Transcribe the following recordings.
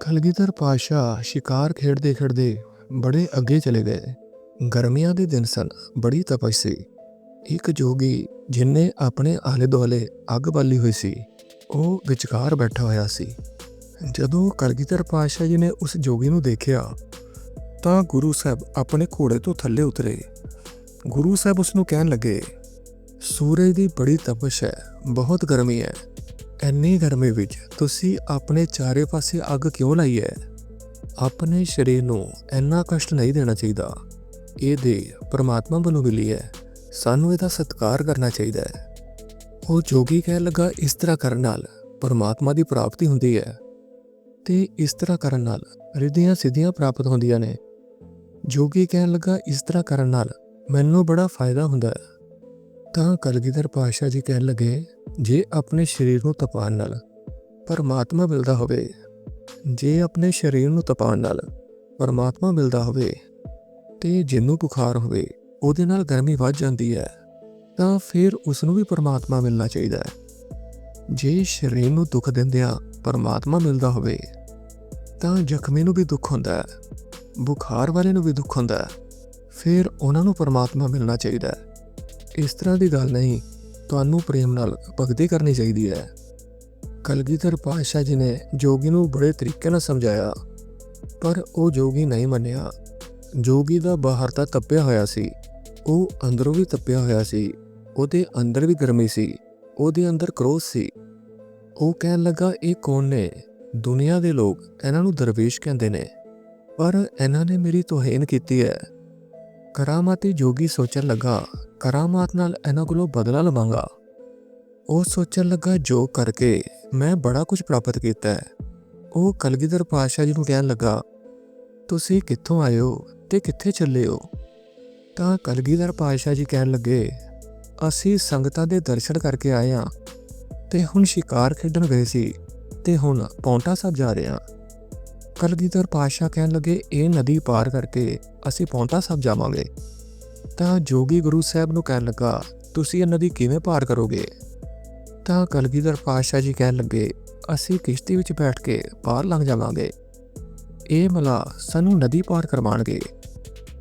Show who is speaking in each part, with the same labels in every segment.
Speaker 1: ਕਲਗੀਧਰ ਪਾਸ਼ਾ ਸ਼ਿਕਾਰ ਖੇਡਦੇ ਖੇਡਦੇ ਬੜੇ ਅੱਗੇ ਚਲੇ ਗਏ। ਗਰਮੀਆਂ ਦੇ ਦਿਨ ਸਨ, ਬੜੀ ਤਪਸ਼ ਸੀ। ਇੱਕ ਜੋਗੀ ਜਿਨਨੇ ਆਪਣੇ ਆਲੇ ਦੁਆਲੇ ਅੱਗ ਬਾਲੀ ਹੋਈ ਸੀ, ਉਹ ਵਿਚਕਾਰ ਬੈਠਾ ਹੋਇਆ ਸੀ। ਜਦੋਂ ਕਲਗੀਧਰ ਪਾਸ਼ਾ ਜੀ ਨੇ ਉਸ ਜੋਗੀ ਨੂੰ ਦੇਖਿਆ, ਤਾਂ ਗੁਰੂ ਸਾਹਿਬ ਆਪਣੇ ਘੋੜੇ ਤੋਂ ਥੱਲੇ ਉਤਰੇ। ਗੁਰੂ ਸਾਹਿਬ ਉਸ ਨੂੰ ਕਹਿਣ ਲੱਗੇ, ਸੂਰਜ ਦੀ ਬੜੀ ਤਪਸ਼ ਹੈ, ਬਹੁਤ ਗਰਮੀ ਹੈ। ਇੰਨੀ ਗਰਮੀ ਵਿੱਚ ਤੁਸੀਂ ਆਪਣੇ ਚਾਰੇ ਪਾਸੇ ਅੱਗ ਕਿਉਂ ਲਾਈ ਹੈ? ਆਪਣੇ ਸਰੀਰ ਨੂੰ ਇੰਨਾ ਕਸ਼ਟ ਨਹੀਂ ਦੇਣਾ ਚਾਹੀਦਾ। ਇਹ ਦੇ ਪਰਮਾਤਮਾ ਵੱਲੋਂ ਮਿਲੀ ਹੈ। ਸਾਨੂੰ ਇਹਦਾ ਸਤਿਕਾਰ ਕਰਨਾ ਚਾਹੀਦਾ ਹੈ। ਉਹ ਜੋਗੀ ਕਹਿਣ ਲੱਗਾ, ਇਸ ਤਰ੍ਹਾਂ ਕਰਨ ਨਾਲ ਪਰਮਾਤਮਾ ਦੀ ਪ੍ਰਾਪਤੀ ਹੁੰਦੀ ਹੈ। ਤੇ ਇਸ ਤਰ੍ਹਾਂ ਕਰਨ ਨਾਲ ਰਿਧੀਆਂ ਸਿੱਧੀਆਂ ਪ੍ਰਾਪਤ ਹੁੰਦੀਆਂ ਨੇ। ਜੋਗੀ ਕਹਿਣ ਲੱਗਾ, ਇਸ ਤਰ੍ਹਾਂ ਕਰਨ ਨਾਲ ਮੈਨੂੰ ਬੜਾ ਫਾਇਦਾ ਹੁੰਦਾ ਹੈ। ਤਾਂ ਕਲਗੀਧਰ ਪਾਸ਼ਾ ਜੀ ਕਹਿਣ ਲੱਗੇ ਜੇ ਆਪਣੇ ਸਰੀਰ ਨੂੰ ਤਪਾਉਣ ਨਾਲ ਪਰਮਾਤਮਾ ਮਿਲਦਾ ਹੋਵੇ, ਜੇ ਆਪਣੇ ਸਰੀਰ ਨੂੰ ਤਪਾਉਣ ਨਾਲ ਪਰਮਾਤਮਾ ਮਿਲਦਾ ਹੋਵੇ ਤੇ ਜਿਹਨੂੰ ਬੁਖਾਰ ਹੋਵੇ, ਉਹਦੇ ਨਾਲ ਗਰਮੀ ਵੱਧ ਜਾਂਦੀ ਹੈ, ਤਾਂ ਫਿਰ ਉਸ ਨੂੰ ਵੀ ਪਰਮਾਤਮਾ ਮਿਲਣਾ ਚਾਹੀਦਾ ਹੈ। ਜੇ ਸਰੀਰ ਨੂੰ ਦੁੱਖ ਦਿੰਦਿਆਂ ਪਰਮਾਤਮਾ ਮਿਲਦਾ ਹੋਵੇ, ਤਾਂ ਜ਼ਖਮੀ ਨੂੰ ਵੀ ਦੁੱਖ ਹੁੰਦਾ ਹੈ, ਬੁਖਾਰ ਵਾਲੇ ਨੂੰ ਵੀ ਦੁੱਖ ਹੁੰਦਾ ਹੈ, ਫਿਰ ਉਹਨਾਂ ਨੂੰ ਪਰਮਾਤਮਾ ਮਿਲਣਾ ਚਾਹੀਦਾ ਹੈ। ਇਸ ਤਰ੍ਹਾਂ ਦੀ ਗੱਲ ਨਹੀਂ ਤੁਹਾਨੂੰ ਪ੍ਰੇਮ ਨਾਲ ਭਗਤੀ ਕਰਨੀ ਚਾਹੀਦੀ ਹੈ। ਕਲਗੀਧਰ ਪਾਤਸ਼ਾਹ ਜੀ ਨੇ ਜੋਗੀ ਨੂੰ ਬੜੇ ਤਰੀਕੇ ਨਾਲ ਸਮਝਾਇਆ, ਪਰ ਉਹ ਜੋਗੀ ਨਹੀਂ ਮੰਨਿਆ। ਜੋਗੀ ਦਾ ਬਾਹਰ ਤਾਂ ਤੱਪਿਆ ਹੋਇਆ ਸੀ, ਉਹ ਅੰਦਰੋਂ ਵੀ ਤੱਪਿਆ ਹੋਇਆ ਸੀ, ਉਹਦੇ ਅੰਦਰ ਵੀ ਗਰਮੀ ਸੀ, ਉਹਦੇ ਅੰਦਰ ਕ੍ਰੋਧ ਸੀ। ਉਹ ਕਹਿਣ ਲੱਗਾ, ਇਹ ਕੌਣ ਨੇ? ਦੁਨੀਆ ਦੇ ਲੋਕ ਇਹਨਾਂ ਨੂੰ ਦਰਵੇਸ਼ ਕਹਿੰਦੇ ਨੇ, ਪਰ ਇਹਨਾਂ ਨੇ ਮੇਰੀ ਤੋਹੀਨ ਕੀਤੀ ਹੈ। ਕਰਾਮਾਤੀ ਜੋਗੀ ਸੋਚਣ ਲੱਗਾ, ਕਰਾਮਾਤ ਨਾਲ ਇਹਨਾਂ ਕੋਲੋਂ ਬਦਲਾ ਲਵਾਂਗਾ। ਉਹ ਸੋਚਣ ਲੱਗਾ, ਜੋ ਕਰਕੇ ਮੈਂ ਬੜਾ ਕੁਝ ਪ੍ਰਾਪਤ ਕੀਤਾ ਹੈ। ਉਹ ਕਲਗੀਧਰ ਪਾਤਸ਼ਾਹ ਜੀ ਨੂੰ ਕਹਿਣ ਲੱਗਾ, ਤੁਸੀਂ ਕਿੱਥੋਂ ਆਏ ਹੋ ਤੇ ਕਿੱਥੇ ਚੱਲੇ ਹੋ? ਤਾਂ ਕਲਗੀਧਰ ਪਾਤਸ਼ਾਹ ਜੀ ਕਹਿਣ ਲੱਗੇ, ਅਸੀਂ ਸੰਗਤਾਂ ਦੇ ਦਰਸ਼ਨ ਕਰਕੇ ਆਏ ਹਾਂ ਤੇ ਹੁਣ ਸ਼ਿਕਾਰ ਖੇਡਣ ਗਏ ਸੀ ਤੇ ਹੁਣ ਪੌਂਟਾ ਸਾਹਿਬ ਜਾ ਰਹੇ ਹਾਂ। ਕਲਗੀਧਰ ਪਾਤਸ਼ਾਹ ਕਹਿਣ ਲੱਗੇ, ਇਹ ਨਦੀ ਪਾਰ ਕਰਕੇ ਅਸੀਂ ਪੌਂਟਾ ਸਾਹਿਬ ਜਾਵਾਂਗੇ। ਤਾਂ ਜੋਗੀ ਗੁਰੂ ਸਾਹਿਬ ਨੂੰ ਕਹਿਣ ਲੱਗਾ, ਤੁਸੀਂ ਇਹ ਨਦੀ ਕਿਵੇਂ ਪਾਰ ਕਰੋਗੇ? ਤਾਂ ਕਲਗੀਧਰ ਪਾਤਸ਼ਾਹ ਜੀ ਕਹਿਣ ਲੱਗੇ, ਅਸੀਂ ਕਿਸ਼ਤੀ ਵਿੱਚ ਬੈਠ ਕੇ ਪਾਰ ਲੰਘ ਜਾਵਾਂਗੇ। ਇਹ ਮਲਾ ਸਾਨੂੰ ਨਦੀ ਪਾਰ ਕਰਵਾਉਣਗੇ।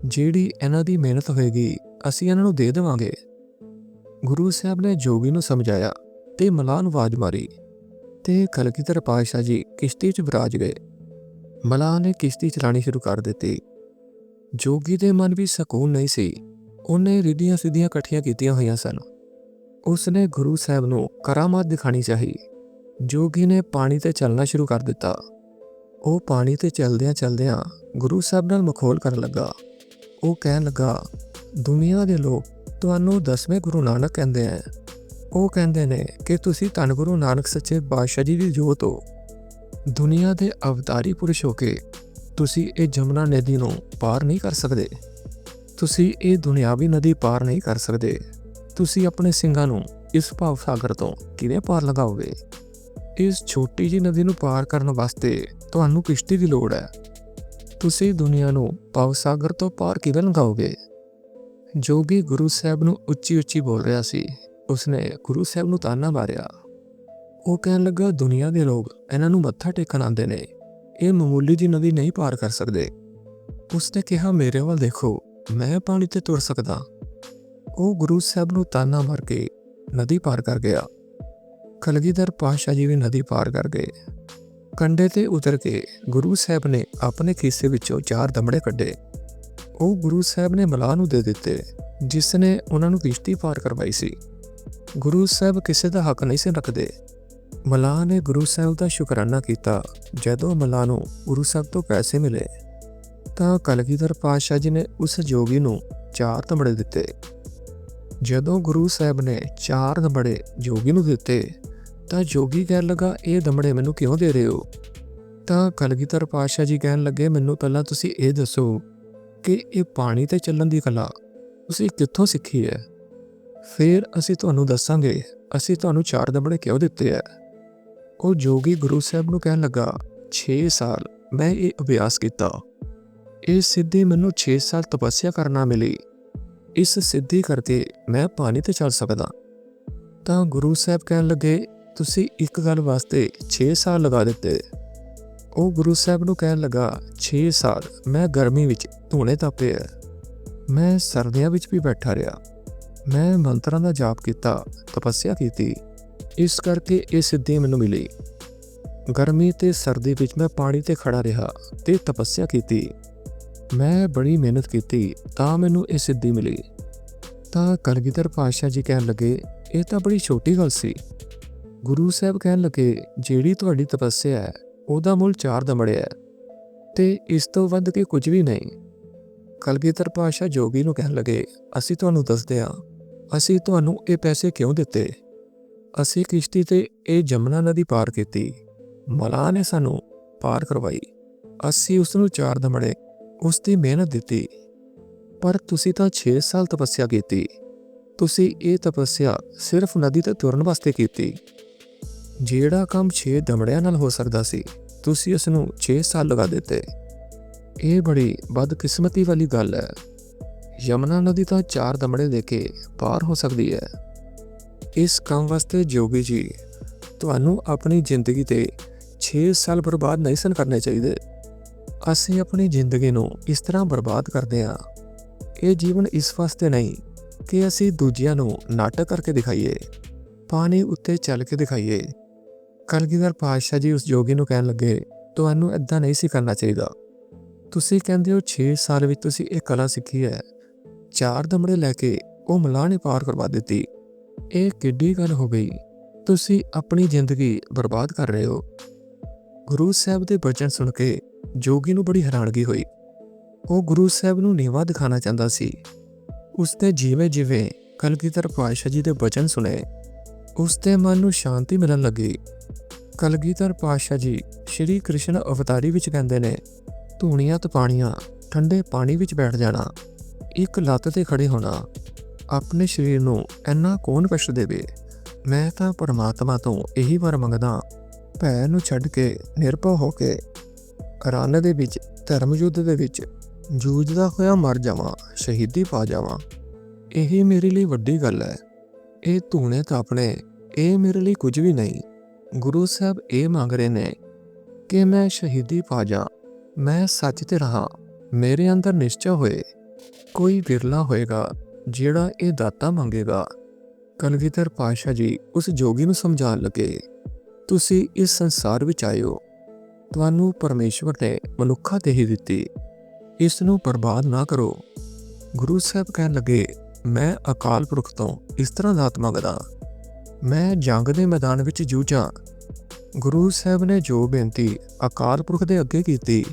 Speaker 1: ਜਿਹੜੀ ਇਹਨਾਂ ਦੀ ਮਿਹਨਤ ਹੋਏਗੀ, ਅਸੀਂ ਇਹਨਾਂ ਨੂੰ ਦੇ ਦੇਵਾਂਗੇ। ਗੁਰੂ ਸਾਹਿਬ ਨੇ ਜੋਗੀ ਨੂੰ ਸਮਝਾਇਆ ਤੇ ਮਲਾਹ ਨੂੰ ਆਵਾਜ਼ ਮਾਰੀ ਤੇ ਕਲਗੀਧਰ ਪਾਤਸ਼ਾਹ ਜੀ ਕਿਸ਼ਤੀ 'ਚ ਵਿਰਾਜ ਗਏ। ਮਲਾਹ ਨੇ ਕਿਸ਼ਤੀ ਚਲਾਣੀ ਸ਼ੁਰੂ ਕਰ ਦਿੱਤੀ। ਜੋਗੀ ਦੇ ਮਨ ਵਿੱਚ ਸਕੂਨ ਨਹੀਂ ਸੀ। ਉਹਨੇ ਰਿੱਧੀਆਂ ਸਿੱਧੀਆਂ ਇਕੱਠੀਆਂ ਕੀਤੀਆਂ ਹੋਈਆਂ ਸਨ। ਉਸਨੇ ਗੁਰੂ ਸਾਹਿਬ ਨੂੰ ਕਰਾਮਾਤ ਦਿਖਾਣੀ ਚਾਹੀ। ਜੋਗੀ ਨੇ ਪਾਣੀ ਤੇ ਚੱਲਣਾ ਸ਼ੁਰੂ ਕਰ ਦਿੱਤਾ। ਉਹ ਪਾਣੀ ਤੇ ਚੱਲਦਿਆਂ ਚੱਲਦਿਆਂ ਗੁਰੂ ਸਾਹਿਬ ਨਾਲ ਮਖੌਲ ਕਰਨ ਲੱਗਾ। ਉਹ ਕਹਿਣ ਲੱਗਾ, ਦੁਨੀਆ ਦੇ ਲੋਕ ਤੁਹਾਨੂੰ ਦਸਵੇਂ ਗੁਰੂ ਨਾਨਕ ਕਹਿੰਦੇ ਆ ਉਹ ਕਹਿੰਦੇ ਨੇ ਕਿ ਤੁਸੀਂ ਧੰਨ ਗੁਰੂ ਨਾਨਕ ਸੱਚੇ ਪਾਤਸ਼ਾਹ ਜੀ ਦੀ ਜੋਤ ਹੋ। ਦੁਨੀਆ ਦੇ ਅਵਤਾਰੀ ਪੁਰਸ਼ ਹੋ ਕੇ ਤੁਸੀਂ ਇਹ ਜਮਨਾ ਨਦੀ ਨੂੰ ਪਾਰ ਨਹੀਂ ਕਰ ਸਕਦੇ। ਤੁਸੀਂ ਇਹ ਦੁਨਿਆਵੀ ਨਦੀ ਪਾਰ ਨਹੀਂ ਕਰ ਸਕਦੇ। ਤੁਸੀਂ ਆਪਣੇ ਸਿੰਘਾਂ ਨੂੰ ਇਸ ਭਾਵ ਸਾਗਰ ਤੋਂ ਕਿਵੇਂ ਪਾਰ ਲਗਾਓਗੇ ਇਸ ਛੋਟੀ ਜਿਹੀ ਨਦੀ ਨੂੰ ਪਾਰ ਕਰਨ ਵਾਸਤੇ ਤੁਹਾਨੂੰ ਕਿਸ਼ਤੀ ਦੀ ਲੋੜ ਹੈ। ਤੁਸੀਂ ਦੁਨੀਆ ਨੂੰ ਭਾਵ ਸਾਗਰ ਤੋਂ ਪਾਰ ਕਿਵੇਂ ਲੰਘਾਓਗੇ? ਜੋਗੀ ਗੁਰੂ ਸਾਹਿਬ ਨੂੰ ਉੱਚੀ ਉੱਚੀ ਬੋਲ ਰਿਹਾ ਸੀ। ਉਸਨੇ ਗੁਰੂ ਸਾਹਿਬ ਨੂੰ ਤਾਨਾ ਮਾਰਿਆ। ਉਹ ਕਹਿਣ ਲੱਗਾ, ਦੁਨੀਆ ਦੇ ਲੋਕ ਇਹਨਾਂ ਨੂੰ ਮੱਥਾ ਟੇਕਣ ਆਉਂਦੇ ਨੇ। ਇਹ ਮਾਮੂਲੀ ਜੀ ਨਦੀ ਨਹੀਂ ਪਾਰ ਕਰ ਸਕਦੇ। ਉਸਨੇ ਕਿਹਾ, ਮੇਰੇ ਵੱਲ ਦੇਖੋ, ਮੈਂ ਪਾਣੀ ਤੇ ਤੁਰ ਸਕਦਾ। ਉਹ ਗੁਰੂ ਸਾਹਿਬ ਨੂੰ ਤਾਨਾ ਮਾਰ ਕੇ ਨਦੀ ਪਾਰ ਕਰ ਗਿਆ। ਕਲਗੀਧਰ ਪਾਤਸ਼ਾਹ ਜੀ ਵੀ ਨਦੀ ਪਾਰ ਕਰ ਗਏ। ਕੰਡੇ ਤੇ ਉਤਰ ਕੇ ਗੁਰੂ ਸਾਹਿਬ ਨੇ ਆਪਣੇ ਖੀਸੇ ਵਿੱਚੋਂ ਚਾਰ ਦਮੜੇ ਕੱਢੇ। ਉਹ ਗੁਰੂ ਸਾਹਿਬ ਨੇ ਮਲਾਹ ਨੂੰ ਦੇ ਦਿੱਤੇ, ਜਿਸ ਨੇ ਉਹਨਾਂ ਨੂੰ ਕਿਸ਼ਤੀ ਪਾਰ ਕਰਵਾਈ ਸੀ। ਗੁਰੂ ਸਾਹਿਬ ਕਿਸੇ ਦਾ ਹੱਕ ਨਹੀਂ ਸੀ ਰੱਖਦੇ। ਮਲਾਹ ਨੇ ਗੁਰੂ ਸਾਹਿਬ ਦਾ ਸ਼ੁਕਰਾਨਾ ਕੀਤਾ। ਜਦੋਂ ਮਲਾਹ ਨੂੰ ਗੁਰੂ ਸਾਹਿਬ ਤੋਂ ਪੈਸੇ ਮਿਲੇ, ਤਾਂ ਕਲਗੀਧਰ ਪਾਤਸ਼ਾਹ ਜੀ ਨੇ ਉਸ ਜੋਗੀ ਨੂੰ ਚਾਰ ਦਮੜੇ ਦਿੱਤੇ। ਜਦੋਂ ਗੁਰੂ ਸਾਹਿਬ ਨੇ ਚਾਰ ਦਮੜੇ ਜੋਗੀ ਨੂੰ ਦਿੱਤੇ, ਤਾਂ ਜੋਗੀ ਕਹਿਣ ਲੱਗਾ, ਇਹ ਦਮੜੇ ਮੈਨੂੰ ਕਿਉਂ ਦੇ ਰਹੇ ਹੋ? ਤਾਂ ਕਲਗੀਧਰ ਪਾਤਸ਼ਾਹ ਜੀ ਕਹਿਣ ਲੱਗੇ, ਮੈਨੂੰ ਪਹਿਲਾਂ ਤੁਸੀਂ ਇਹ ਦੱਸੋ ਕਿ ਇਹ ਪਾਣੀ ਤੇ ਚੱਲਣ ਦੀ ਕਲਾ ਤੁਸੀਂ ਕਿੱਥੋਂ ਸਿੱਖੀ ਹੈ? ਫਿਰ ਅਸੀਂ ਤੁਹਾਨੂੰ ਦੱਸਾਂਗੇ, ਅਸੀਂ ਤੁਹਾਨੂੰ ਚਾਰ ਦਮੜੇ ਕਿਉਂ ਦਿੱਤੇ ਹੈ ਉਹ ਜੋਗੀ ਗੁਰੂ ਸਾਹਿਬ ਨੂੰ ਕਹਿਣ ਲੱਗਾ 6 ਸਾਲ, ਮੈਂ ਇਹ ਅਭਿਆਸ ਕੀਤਾ। ਇਹ ਸਿੱਧੀ ਮੈਨੂੰ 6 ਸਾਲ ਤਪੱਸਿਆ ਕਰਨਾ ਮਿਲੀ। ਇਸ ਸਿੱਧੀ ਕਰਕੇ ਮੈਂ ਪਾਣੀ ਤੇ ਚੱਲ ਸਕਦਾ। ਤਾਂ ਗੁਰੂ ਸਾਹਿਬ ਕਹਿਣ ਲੱਗੇ, ਤੁਸੀਂ ਇੱਕ ਗੱਲ ਵਾਸਤੇ 6 ਸਾਲ ਲਗਾ ਦਿੱਤੇ। ਉਹ ਗੁਰੂ ਸਾਹਿਬ ਨੂੰ ਕਹਿਣ ਲੱਗਾ 6 ਸਾਲ, ਮੈਂ ਗਰਮੀ ਵਿੱਚ ਧੂਣੇ ਤਾਪੇ ਹੈ ਮੈਂ ਸਰਦੀਆਂ ਵਿੱਚ ਵੀ ਬੈਠਾ ਰਿਹਾ। ਮੈਂ ਮੰਤਰਾਂ ਦਾ ਜਾਪ ਕੀਤਾ, ਤਪੱਸਿਆ ਕੀਤੀ। ਇਸ ਕਰਕੇ ਇਹ ਸਿੱਧੀ ਮੈਨੂੰ ਮਿਲੀ। ਗਰਮੀ ਤੇ ਸਰਦੀ ਵਿੱਚ ਮੈਂ ਪਾਣੀ ਤੇ ਖੜਾ ਰਿਹਾ ਤੇ ਤਪੱਸਿਆ ਕੀਤੀ। ਮੈਂ ਬੜੀ ਮਿਹਨਤ ਕੀਤੀ, ਤਾਂ ਮੈਨੂੰ ਇਹ ਸਿੱਧੀ ਮਿਲੀ। ਤਾਂ ਕਲਗੀਧਰ ਪਾਤਸ਼ਾਹ ਜੀ ਕਹਿਣ ਲੱਗੇ, ਇਹ ਤਾਂ ਬੜੀ ਛੋਟੀ ਗੱਲ ਸੀ। ਗੁਰੂ ਸਾਹਿਬ ਕਹਿਣ ਲੱਗੇ, ਜਿਹੜੀ ਤੁਹਾਡੀ ਤਪੱਸਿਆ ਹੈ, ਉਹਦਾ ਮੁੱਲ ਚਾਰ ਦਮੜਿਆ ਹੈ ਤੇ ਇਸ ਤੋਂ ਵੱਧ ਕੇ ਕੁਝ ਵੀ ਨਹੀਂ। ਕਲਗੀਧਰ ਪਾਤਸ਼ਾਹ ਜੋਗੀ ਨੂੰ ਕਹਿਣ ਲੱਗੇ, ਅਸੀਂ ਤੁਹਾਨੂੰ ਦੱਸਦੇ ਹਾਂ। ਅਸੀਂ ਤੁਹਾਨੂੰ ਇਹ ਪੈਸੇ ਕਿਉਂ ਦਿੱਤੇ? ਅਸੀਂ ਕਿਸ਼ਤੀ ਤੇ ਇਹ ਜਮਨਾ ਨਦੀ ਪਾਰ ਕੀਤੀ। ਮਲਾਹ ਨੇ ਸਾਨੂੰ ਪਾਰ ਕਰਵਾਈ। ਅਸੀਂ ਉਸ ਨੂੰ ਚਾਰ ਦਮੜੇ ਉਸ ਦੀ ਮਿਹਨਤ ਦਿੱਤੀ। ਪਰ ਤੁਸੀਂ ਤਾਂ 6 ਸਾਲ ਤਪੱਸਿਆ ਕੀਤੀ। ਤੁਸੀਂ ਇਹ ਤਪੱਸਿਆ ਸਿਰਫ ਨਦੀ ਤੇ ਤੁਰਨ ਵਾਸਤੇ ਕੀਤੀ। ਜਿਹੜਾ ਕੰਮ 6 ਦਮੜਿਆਂ ਨਾਲ ਹੋ ਸਕਦਾ ਸੀ, ਤੁਸੀਂ ਉਸ ਨੂੰ 6 ਸਾਲ ਲਗਾ ਦਿੱਤੇ। ਇਹ ਬੜੀ ਬਦਕਿਸਮਤੀ ਵਾਲੀ ਗੱਲ ਹੈ। ਯਮਨਾ ਨਦੀ ਤਾਂ ਚਾਰ ਦਮੜੇ ਦੇ ਕੇ ਪਾਰ ਹੋ ਸਕਦੀ ਹੈ। ਇਸ ਕੰਮ ਵਾਸਤੇ ਜੋਗੀ ਜੀ, ਤੁਹਾਨੂੰ ਆਪਣੀ ਜ਼ਿੰਦਗੀ ਤੇ 6 ਸਾਲ ਬਰਬਾਦ ਨਹੀਂ ਸਨ ਕਰਨੇ ਚਾਹੀਦੇ। ਅਸੀਂ ਆਪਣੀ ਜ਼ਿੰਦਗੀ ਨੂੰ ਇਸ ਤਰ੍ਹਾਂ ਬਰਬਾਦ ਕਰਦੇ ਹਾਂ। ਇਹ ਜੀਵਨ ਇਸ ਵਾਸਤੇ ਨਹੀਂ ਕਿ ਅਸੀਂ ਦੂਜਿਆਂ ਨੂੰ ਨਾਟਕ ਕਰਕੇ ਦਿਖਾਈਏ, ਪਾਣੀ ਉੱਤੇ ਚੱਲ ਕੇ ਦਿਖਾਈਏ। ਕਲਗੀਧਰ ਪਾਤਸ਼ਾਹ ਜੀ ਉਸ ਜੋਗੀ ਨੂੰ ਕਹਿਣ ਲੱਗੇ, ਤੁਹਾਨੂੰ ਇਦਾਂ ਨਹੀਂ ਸੀ ਕਰਨਾ ਚਾਹੀਦਾ। ਤੁਸੀਂ ਕਹਿੰਦੇ ਹੋ 6 ਸਾਲ ਵਿੱਚ ਤੁਸੀਂ ਇਹ ਕਲਾ ਸਿੱਖੀ ਹੈ। ਚਾਰ ਦਮੜੇ ਲੈ ਕੇ ਉਹ ਮਲਾਹ ਨੇ ਪਾਰ ਕਰਵਾ ਦਿੱਤੀ। ਇਹ ਕਿੱਡੀ ਗੱਲ ਹੋ ਗਈ। ਤੁਸੀਂ ਆਪਣੀ ਜ਼ਿੰਦਗੀ ਬਰਬਾਦ ਕਰ ਰਹੇ ਹੋ। ਗੁਰੂ ਸਾਹਿਬ ਦੇ ਬਚਨ ਸੁਣ ਕੇ ਜੋਗੀ ਨੂੰ ਬੜੀ ਹੈਰਾਨਗੀ ਹੋਈ। ਉਹ ਗੁਰੂ ਸਾਹਿਬ ਨੂੰ ਨੀਵਾ ਦਿਖਾਣਾ ਚਾਹੁੰਦਾ ਸੀ। ਉਸਨੇ ਜਿਵੇਂ ਜਿਵੇਂ ਕਲਗੀਧਰ ਪਾਤਸ਼ਾਹ ਜੀ ਦੇ ਬਚਨ ਸੁਨੇ ਉਸਦੇ ਮਨ ਨੂੰ ਸ਼ਾਂਤੀ ਮਿਲਣ ਲੱਗੀ। ਕਲਗੀਧਰ ਪਾਤਸ਼ਾਹ ਜੀ ਸ਼੍ਰੀ ਕ੍ਰਿਸ਼ਨ ਅਵਤਾਰੀ ਵਿੱਚ ਕਹਿੰਦੇ ਨੇ, ਧੂਣੀਆਂ ਤਪਾਣੀਆਂ ਠੰਡੇ ਪਾਣੀ ਵਿੱਚ ਬੈਠ ਜਾਣਾ। ਇੱਕ ਲੱਤ ਤੇ ਖੜੇ ਹੋਣਾ ਆਪਣੇ ਸਰੀਰ ਨੂੰ ਇੰਨਾ ਕੌਣ ਕਸ਼ਟ ਦੇਵੇ? ਮੈਂ ਤਾਂ ਪਰਮਾਤਮਾ ਤੋਂ ਇਹੀ ਵਰ ਮੰਗਦਾ ਭੈ ਨੂੰ ਛੱਡ ਕੇ ਨਿਰਭਉ ਹੋ ਕੇ ਰਨ ਦੇ ਵਿੱਚ, ਧਰਮ ਯੁੱਧ ਦੇ ਵਿੱਚ ਜੂਝਦਾ ਹੋਇਆ ਮਰ ਜਾਵਾਂ, ਸ਼ਹੀਦੀ ਪਾ ਜਾਵਾਂ। ਇਹੀ ਮੇਰੇ ਲਈ ਵੱਡੀ ਗੱਲ ਹੈ। ਇਹ ਧੂਣੇ ਤਾਪਣੇ ਇਹ ਮੇਰੇ ਲਈ ਕੁਝ ਵੀ ਨਹੀਂ। ਗੁਰੂ ਸਾਹਿਬ ਇਹ ਮੰਗ ਰਹੇ ਨੇ ਕਿ ਮੈਂ ਸ਼ਹੀਦੀ ਪਾ ਜਾ ਮੈਂ ਸੱਚ ਤੇ ਰਹਾ। ਮੇਰੇ ਅੰਦਰ ਨਿਸ਼ਚੈ ਹੋਏ। ਕੋਈ ਵਿਰਲਾ ਹੋਏਗਾ ਜਿਹੜਾ ਇਹ ਦਾਤਾ ਮੰਗੇਗਾ। ਕਲਗੀਧਰ ਪਾਸ਼ਾ ਜੀ ਉਸ ਜੋਗੀ ਨੂੰ ਸਮਝਾਉਣ ਲੱਗੇ, ਤੁਸੀਂ ਇਸ ਸੰਸਾਰ ਵਿੱਚ ਆਇਓ। ਤੁਹਾਨੂੰ ਪਰਮੇਸ਼ਵਰ ਨੇ ਮਨੁੱਖਾ ਹੀ ਦਿੱਤੀ। ਇਸ ਨੂੰ ਬਰਬਾਦ ਨਾ ਕਰੋ। ਗੁਰੂ ਸਾਹਿਬ ਕਹਿਣ ਲੱਗੇ, ਮੈਂ ਅਕਾਲ ਪੁਰਖ ਤੋਂ ਇਸ ਤਰ੍ਹਾਂ ਦਾਤ ਮੰਗਦਾ। ਮੈਂ ਜੰਗ ਦੇ ਮੈਦਾਨ ਵਿੱਚ ਜੂਝਾਂ ਗੁਰੂ ਸਾਹਿਬ ਨੇ ਜੋ ਬੇਨਤੀ ਅਕਾਲ ਪੁਰਖ ਦੇ ਅੱਗੇ ਕੀਤੀ,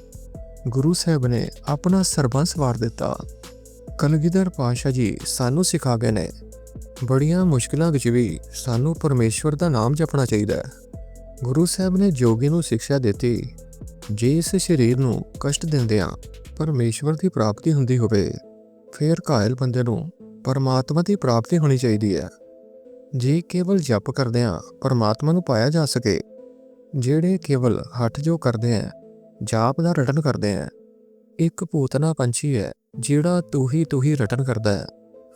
Speaker 1: ਗੁਰੂ ਸਾਹਿਬ ਨੇ ਆਪਣਾ ਸਰਬੰਸ ਵਾਰ ਦਿੱਤਾ। ਕਲਗੀਧਰ ਪਾਸ਼ਾ ਜੀ ਸਾਨੂੰ ਸਿਖਾ ਗਏ ਨੇ। ਬੜੀਆਂ ਮੁਸ਼ਕਲਾਂ ਵਿੱਚ ਵੀ ਸਾਨੂੰ ਪਰਮੇਸ਼ਵਰ ਦਾ ਨਾਮ ਜਪਣਾ ਚਾਹੀਦਾ ਹੈ। ਗੁਰੂ ਸਾਹਿਬ ਨੇ ਜੋਗੀ ਨੂੰ ਸਿੱਖਿਆ ਦਿੱਤੀ। ਜੇ ਇਸ ਸਰੀਰ ਨੂੰ ਕਸ਼ਟ ਦਿੰਦਿਆਂ ਪਰਮੇਸ਼ਵਰ ਦੀ ਪ੍ਰਾਪਤੀ ਹੁੰਦੀ ਹੋਵੇ, ਫਿਰ ਘਾਇਲ ਬੰਦੇ ਨੂੰ ਪਰਮਾਤਮਾ ਦੀ ਪ੍ਰਾਪਤੀ ਹੋਣੀ ਚਾਹੀਦੀ ਹੈ। ਜੇ ਕੇਵਲ ਜਪ ਕਰਦਿਆਂ ਪਰਮਾਤਮਾ ਨੂੰ ਪਾਇਆ ਜਾ ਸਕੇ। ਜਿਹੜੇ ਕੇਵਲ ਹੱਠ ਜੋ ਕਰਦੇ ਆ ਜਾਪ ਦਾ ਰਟਨ ਕਰਦੇ ਆ ਇੱਕ ਭੂਤਨਾ ਪੰਛੀ ਹੈ ਜਿਹੜਾ ਤੂੰ ਹੀ ਤੂੰ ਹੀ ਰਟਨ ਕਰਦਾ ਹੈ,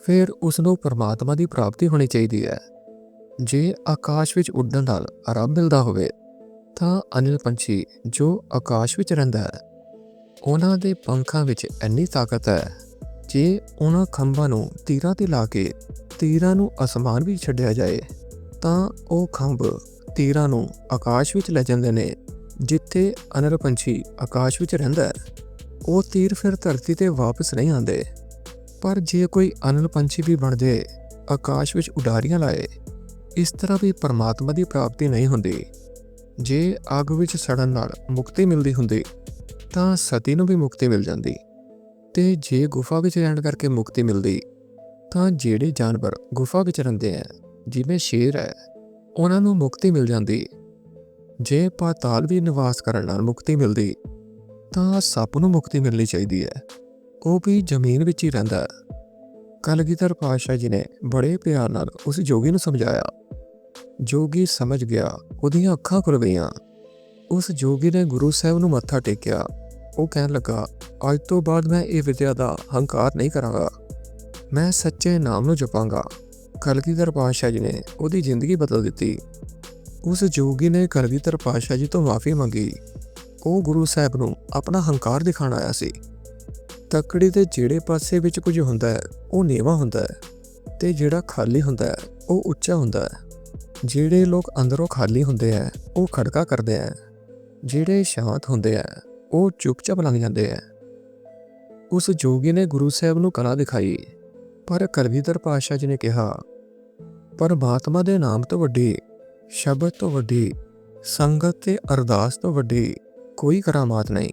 Speaker 1: ਫਿਰ ਉਸ ਨੂੰ ਪਰਮਾਤਮਾ ਦੀ ਪ੍ਰਾਪਤੀ ਹੋਣੀ ਚਾਹੀਦੀ ਹੈ। ਜੇ ਆਕਾਸ਼ ਵਿੱਚ ਉੱਡਣ ਨਾਲ ਆਰਾਮ ਮਿਲਦਾ ਹੋਵੇ, ਤਾਂ ਅਨਿਲ ਪੰਛੀ ਜੋ ਆਕਾਸ਼ ਵਿੱਚ ਰਹਿੰਦਾ ਹੈ, ਉਹਨਾਂ ਦੇ ਪੰਖਾਂ ਵਿੱਚ ਇੰਨੀ ਤਾਕਤ ਹੈ ਜੇ ਉਹਨਾਂ ਖੰਭਾਂ ਨੂੰ ਤੀਰਾਂ ਤੇ ਲਾ ਕੇ ਤੀਰਾਂ ਨੂੰ ਅਸਮਾਨ ਵਿੱਚ ਛੱਡਿਆ ਜਾਏ, ਤਾਂ ਉਹ ਖੰਭ ਤੀਰਾਂ ਨੂੰ ਆਕਾਸ਼ ਵਿੱਚ ਲੈ ਜਾਂਦੇ ਨੇ, ਜਿੱਥੇ ਅਨਰ ਪੰਛੀ ਆਕਾਸ਼ ਵਿੱਚ ਰਹਿੰਦਾ ਹੈ। ਉਹ ਤੀਰ ਫਿਰ ਧਰਤੀ ਤੇ ਵਾਪਸ ਨਹੀਂ ਆਉਂਦੇ। ਪਰ ਜੇ ਕੋਈ ਅਨਲ ਪੰਛੀ ਵੀ ਬਣ ਜਾਏ ਆਕਾਸ਼ ਵਿੱਚ ਉਡਾਰੀਆਂ ਲਾਏ, ਇਸ ਤਰ੍ਹਾਂ ਵੀ ਪਰਮਾਤਮਾ ਦੀ ਪ੍ਰਾਪਤੀ ਨਹੀਂ ਹੁੰਦੀ। ਜੇ ਅੱਗ ਵਿੱਚ ਸੜਨ ਨਾਲ ਮੁਕਤੀ ਮਿਲਦੀ ਹੁੰਦੀ, ਤਾਂ ਸਤੀ ਨੂੰ ਵੀ ਮੁਕਤੀ ਮਿਲ ਜਾਂਦੀ। ਤੇ ਜੇ ਗੁਫਾ ਵਿੱਚ ਰਹਿਣ ਕਰਕੇ ਮੁਕਤੀ ਮਿਲਦੀ, ਤਾਂ ਜਿਹੜੇ ਜਾਨਵਰ ਗੁਫਾ ਵਿੱਚ ਰਹਿੰਦੇ ਆ, ਜਿਵੇਂ ਸ਼ੇਰ ਹੈ, ਉਹਨਾਂ ਨੂੰ ਮੁਕਤੀ ਮਿਲ ਜਾਂਦੀ। ਜੇ ਪਾਤਾਲ ਵੀ ਨਿਵਾਸ ਕਰਨ ਨਾਲ ਮੁਕਤੀ ਮਿਲਦੀ ਤਾਂ ਸੱਪ ਨੂੰ ਮੁਕਤੀ ਮਿਲਣੀ ਚਾਹੀਦੀ ਹੈ। ਉਹ ਵੀ ਜ਼ਮੀਨ ਵਿੱਚ ਹੀ ਰਹਿੰਦਾ ਹੈ। ਕਲਗੀਧਰ ਪਾਤਸ਼ਾਹ ਜੀ ਨੇ ਬੜੇ ਪਿਆਰ ਨਾਲ ਉਸ ਜੋਗੀ ਨੂੰ ਸਮਝਾਇਆ। ਜੋਗੀ ਸਮਝ ਗਿਆ, ਉਹਦੀਆਂ ਅੱਖਾਂ ਖੁੱਲ ਗਈਆਂ। ਉਸ ਜੋਗੀ ਨੇ ਗੁਰੂ ਸਾਹਿਬ ਨੂੰ ਮੱਥਾ ਟੇਕਿਆ। ਉਹ ਕਹਿਣ ਲੱਗਾ, ਅੱਜ ਤੋਂ ਬਾਅਦ ਮੈਂ ਇਹ ਵਿਦਿਆ ਦਾ ਹੰਕਾਰ ਨਹੀਂ ਕਰਾਂਗਾ। ਮੈਂ ਸੱਚੇ ਨਾਮ ਨੂੰ ਜਪਾਂਗਾ। ਕਲਗੀਧਰ ਪਾਤਸ਼ਾਹ ਜੀ ਨੇ ਉਹਦੀ ਜ਼ਿੰਦਗੀ ਬਦਲ ਦਿੱਤੀ। ਉਸ ਜੋਗੀ ਨੇ ਕਲਗੀਧਰ ਪਾਤਸ਼ਾਹ ਜੀ ਤੋਂ ਮਾਫੀ ਮੰਗੀ। ਉਹ ਗੁਰੂ ਸਾਹਿਬ ਨੂੰ ਆਪਣਾ ਹੰਕਾਰ ਦਿਖਾਣ ਆਇਆ ਸੀ। ਤੱਕੜੀ ਦੇ ਜਿਹੜੇ ਪਾਸੇ ਵਿੱਚ ਕੁਝ ਹੁੰਦਾ ਹੈ, ਉਹ ਨੀਵਾਂ ਹੁੰਦਾ ਹੈ ਤੇ ਜਿਹੜਾ ਖਾਲੀ ਹੁੰਦਾ ਹੈ, ਉਹ ਉੱਚਾ ਹੁੰਦਾ ਹੈ। ਜਿਹੜੇ ਲੋਕ ਅੰਦਰੋਂ ਖਾਲੀ ਹੁੰਦੇ ਆ ਉਹ ਖੜਕਾ ਕਰਦੇ ਆ ਜਿਹੜੇ ਸ਼ਾਂਤ ਹੁੰਦੇ ਆ ਉਹ ਚੁੱਪਚਾਪ ਲੰਘ ਜਾਂਦੇ ਆ ਉਸ ਜੋਗੀ ਨੇ ਗੁਰੂ ਸਾਹਿਬ ਨੂੰ ਕਲਾ ਦਿਖਾਈ, ਪਰ ਕਲਗੀਧਰ ਪਾਸ਼ਾ ਜੀ ਨੇ ਕਿਹਾ, ਪਰਮਾਤਮਾ ਦੇ ਨਾਮ ਤੋਂ ਵੱਡੀ, ਸ਼ਬਦ ਤੋਂ ਵੱਡੀ, ਸੰਗਤ ਤੇ ਅਰਦਾਸ ਤੋਂ ਵੱਡੀ ਕੋਈ ਕਰਾਮਾਤ ਨਹੀਂ।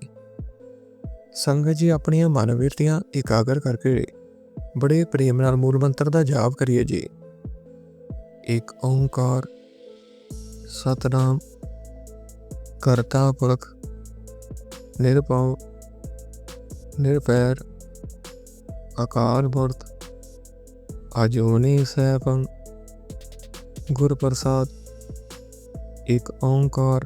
Speaker 1: ਸੰਗਤ ਜੀ ਆਪਣੀਆਂ ਮਨਵਿਰਤੀਆਂ ਇਕਾਗਰ ਕਰਕੇ ਬੜੇ ਪ੍ਰੇਮ ਨਾਲ ਮੂਲ ਮੰਤਰ ਦਾ ਜਾਪ ਕਰੀਏ ਜੀ। ਇੱਕ ਓੰਕਾਰ, ਸਤਨਾਮ, ਕਰਤਾ ਪੁਰਖ, ਨਿਰਭਉ ਨਿਰਪੈਰ ਅਕਾਲ ਮੂਰਤ ਅਜੋਨੀ ਸੈਭੰ ਗੁਰ ਪ੍ਰਸਾਦ ਇੱਕ ਓੰਕਾਰ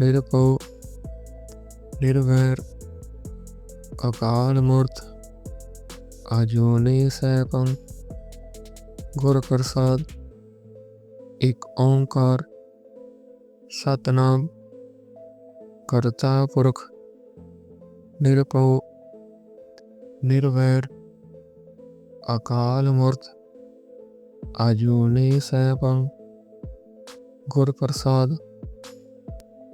Speaker 1: ਨਿਰਭਉ ਨਿਰਵੈਰ ਅਕਾਲ ਮੂਰਤ ਅਜੂਨੀ ਸੈਭੰ ਗੁਰ ਪ੍ਰਸਾਦ ਇੱਕ ਓੰਕਾਰ ਸਤਨਾਮ ਕਰਤਾ ਪੁਰਖ ਨਿਰਭਉ ਨਿਰਵੈਰ ਅਕਾਲ ਮੂਰਤ ਅਜੂਨੀ ਸੈਭੰ ਗੁਰ ਪ੍ਰਸਾਦ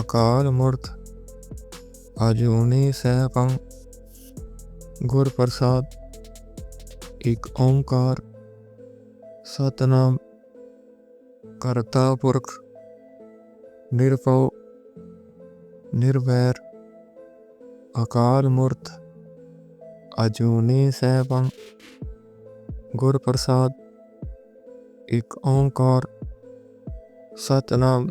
Speaker 1: ਅਕਾਲ ਮੂਰਤ, ਅਜੂਨੀ ਸੈਭੰ ਗੁਰ ਪ੍ਰਸਾਦ ਇੱਕ ਓੰਕਾਰ, ਸਤਨਾਮ, ਕਰਤਾ ਪੁਰਖ, ਨਿਰਭਉ, ਨਿਰਵੈਰ, ਅਕਾਲ ਮੂਰਤ, ਅਜੂਨੀ ਸੈਭੰ ਗੁਰ ਪ੍ਰਸਾਦ ਇੱਕ ਓੰਕਾਰ, ਸਤਨਾਮ।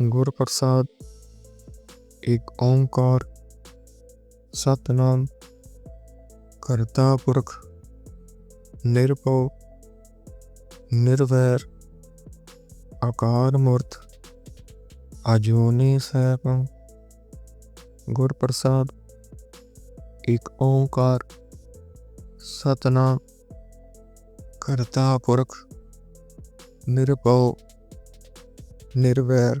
Speaker 1: ਗੁਰਪ੍ਰਸਾਦ, ਇੱਕ ਓੰਕਾਰ ਸਤਨਾਮ, ਕਰਤਾ ਪੁਰਖ, ਨਿਰਭਉ, ਨਿਰਵੈਰ, ਅਕਾਲ ਮੂਰਤ ਆਜੋਨੀ ਸੈਭੰ, ਗੁਰਪ੍ਰਸਾਦ, ਇੱਕ ਓੰਕਾਰ ਸਤਨਾਮ, ਕਰਤਾ ਪੁਰਖ, ਨਿਰਭਉ, ਨਿਰਵੈਰ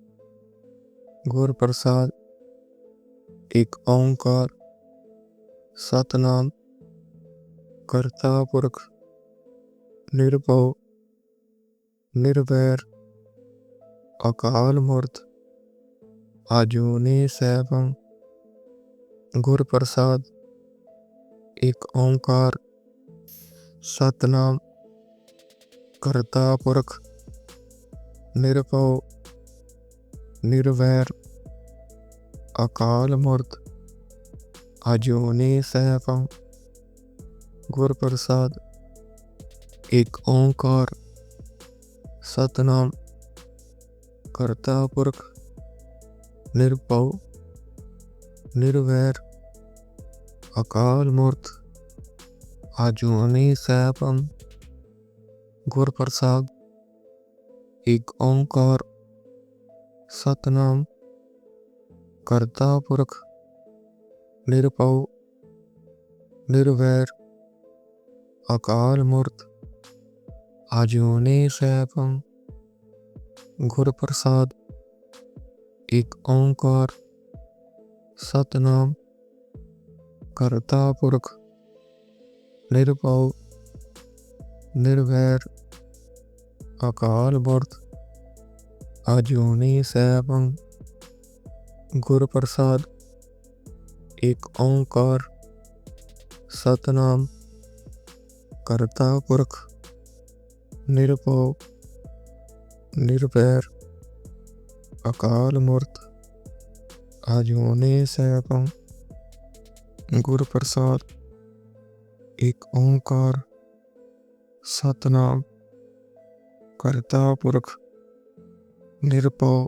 Speaker 1: ਗੁਰ ਪ੍ਰਸਾਦ ਇੱਕ ਓੰਕਾਰ ਸਤਨਾਮ ਕਰਤਾ ਪੁਰਖ ਨਿਰਭਉ ਨਿਰਵੈਰ ਅਕਾਲ ਮੂਰਤ ਅਜੂਨੀ ਸੈਭੰ ਗੁਰ ਪ੍ਰਸਾਦ ਇੱਕ ਓੰਕਾਰ ਸਤਨਾਮ ਕਰਤਾ ਪੁਰਖ ਨਿਰਭਉ ਨਿਰਵੈਰ ਅਕਾਲ ਮੂਰਤ ਅਜੂਨੀ ਸੈਭੰ ਗੁਰ ਪ੍ਰਸਾਦ ਇੱਕ ਓੰਕਾਰ, ਸਤਨਾਮ, ਕਰਤਾ ਪੁਰਖ, ਨਿਰਭਉ, ਨਿਰਵੈਰ, ਅਕਾਲ ਮੂਰਤ ਅਜੂਨੀ ਸੈਭੰ ਗੁਰ ਪ੍ਰਸਾਦ ਇੱਕ ਓੰਕਾਰ, ਸਤਨਾਮ ਕਰਤਾ ਪੁਰਖ ਨਿਰਭਉ ਨਿਰਵੈਰ, ਅਕਾਲ ਮੂਰਤ ਅਜੂਨੀ ਸੈਭੰ ਗੁਰ ਪ੍ਰਸਾਦ ਇੱਕ ਓੰਕਾਰ, ਸਤਨਾਮ, ਕਰਤਾ ਪੁਰਖ ਨਿਰਭਉ ਨਿਰਵੈਰ, ਅਕਾਲ ਮੂਰਤ ਅਜੂਨੀ ਸੈਭੰ ਗੁਰ ਪ੍ਰਸਾਦ ਇੱਕ ਓੰਕਾਰ, ਸਤਨਾਮ, ਕਰਤਾ ਪੁਰਖ, ਨਿਰਭਉ ਨਿਰਵੈਰ ਅਕਾਲ ਮੂਰਤ ਅਜੂਨੀ ਸੈਭੰ ਗੁਰ ਪ੍ਰਸਾਦ ਇੱਕ ਓੰਕਾਰ, ਸਤਨਾਮ, ਕਰਤਾ ਪੁਰਖ, ਨਿਰਭਉ